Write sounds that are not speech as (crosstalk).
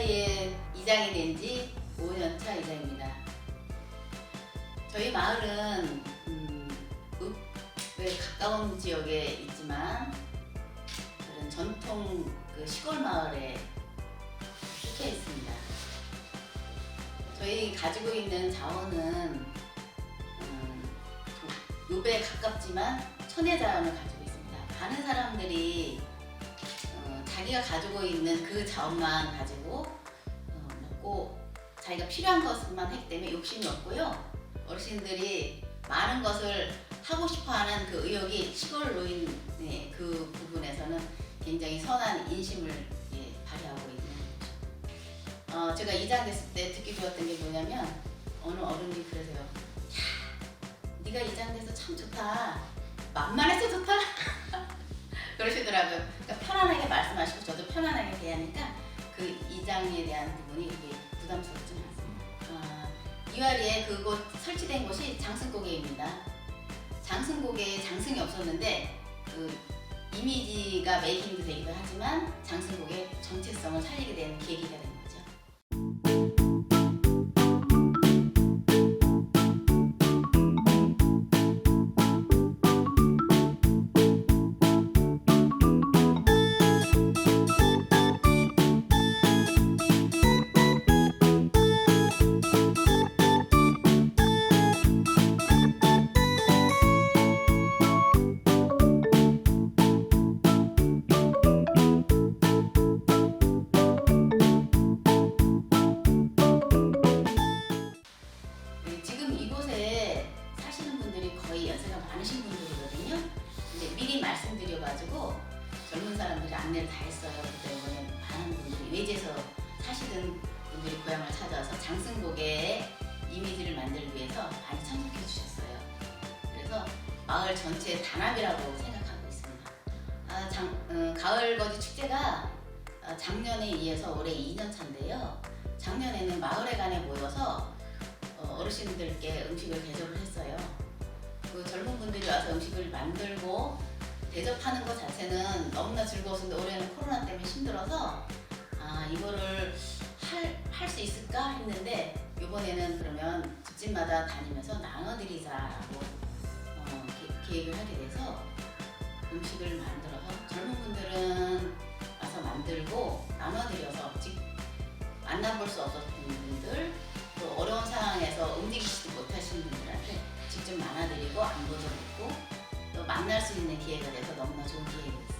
네, 이화리의 이장이 된 지 5년차 이장입니다. 저희 마을은 음, 읍에 가까운 지역에 있지만 그런 전통 그 시골 마을에 속해 있습니다. 저희 가지고 있는 자원은 음, 도- 읍에 가깝지만 천혜 자원을 가지고 있습니다. 많은 사람들이 어, 자기가 가지고 있는 그 자원만 가지고 어, 먹고 자기가 필요한 것만 하기 때문에 욕심이 없고요. 어르신들이 많은 것을 하고 싶어하는 그 의욕이 시골 노인의 그 부분에서는 굉장히 선한 인심을 예, 발휘하고 있는 거죠. 어, 제가 이장 됐을 때 듣기 좋았던 게 뭐냐면 어느 어른이 그러세요. 야, 네가 이장 돼서 참 좋다. 만만해서 좋다. (laughs) 그러시더라고요. 편안하게 말씀하시고 저도 편안하게 대하니까 그 이장에 대한 부분이 이게 부담스럽지는 않습니다. 아, 이화리에 그곳 설치된 곳이 장승고개입니다. 장승고개에 장승이 없었는데 그 이미지가 메이킹도 되기도 하지만 장승고개 정체성을 살리게 된 계기가 된 거죠. 거의 연세가 많으신 분들이거든요. 이제 미리 말씀드려가지고 젊은 사람들이 안내를 다 했어요. 그때 이번에 많은 분들이 외지에서 사시던 분들이 고향을 찾아와서 장승고개의 이미지를 만들기 위해서 많이 참석해 주셨어요. 그래서 마을 전체의 단합이라고 생각하고 있습니다. 아, 장, 음, 가을 거지 축제가 아, 작년에 이어서 올해 2년 차인데요. 작년에는 마을에 간에 모여서 어, 어르신들께 음식을 대접을 했어요. 와서 음식을 만들고 대접하는 것 자체는 너무나 즐거웠는데 올해는 코로나 때문에 힘들어서. 아 이거를 할 수 있을까 했는데 이번에는 그러면 집집마다 다니면서 나눠드리자라고 어, 계- 계획을 하게 돼서 음식을 만들어서 젊은 분들은 와서 만들고 나눠드려서 직 만나볼 수 없었던 분들 또 어려운 상황에서 움직이지도 못하시는 분들 한테 직접 나눠드리고 안부도 묻고 또 만날 수 있는 기회가 돼서 너무나 좋은 기회입니다.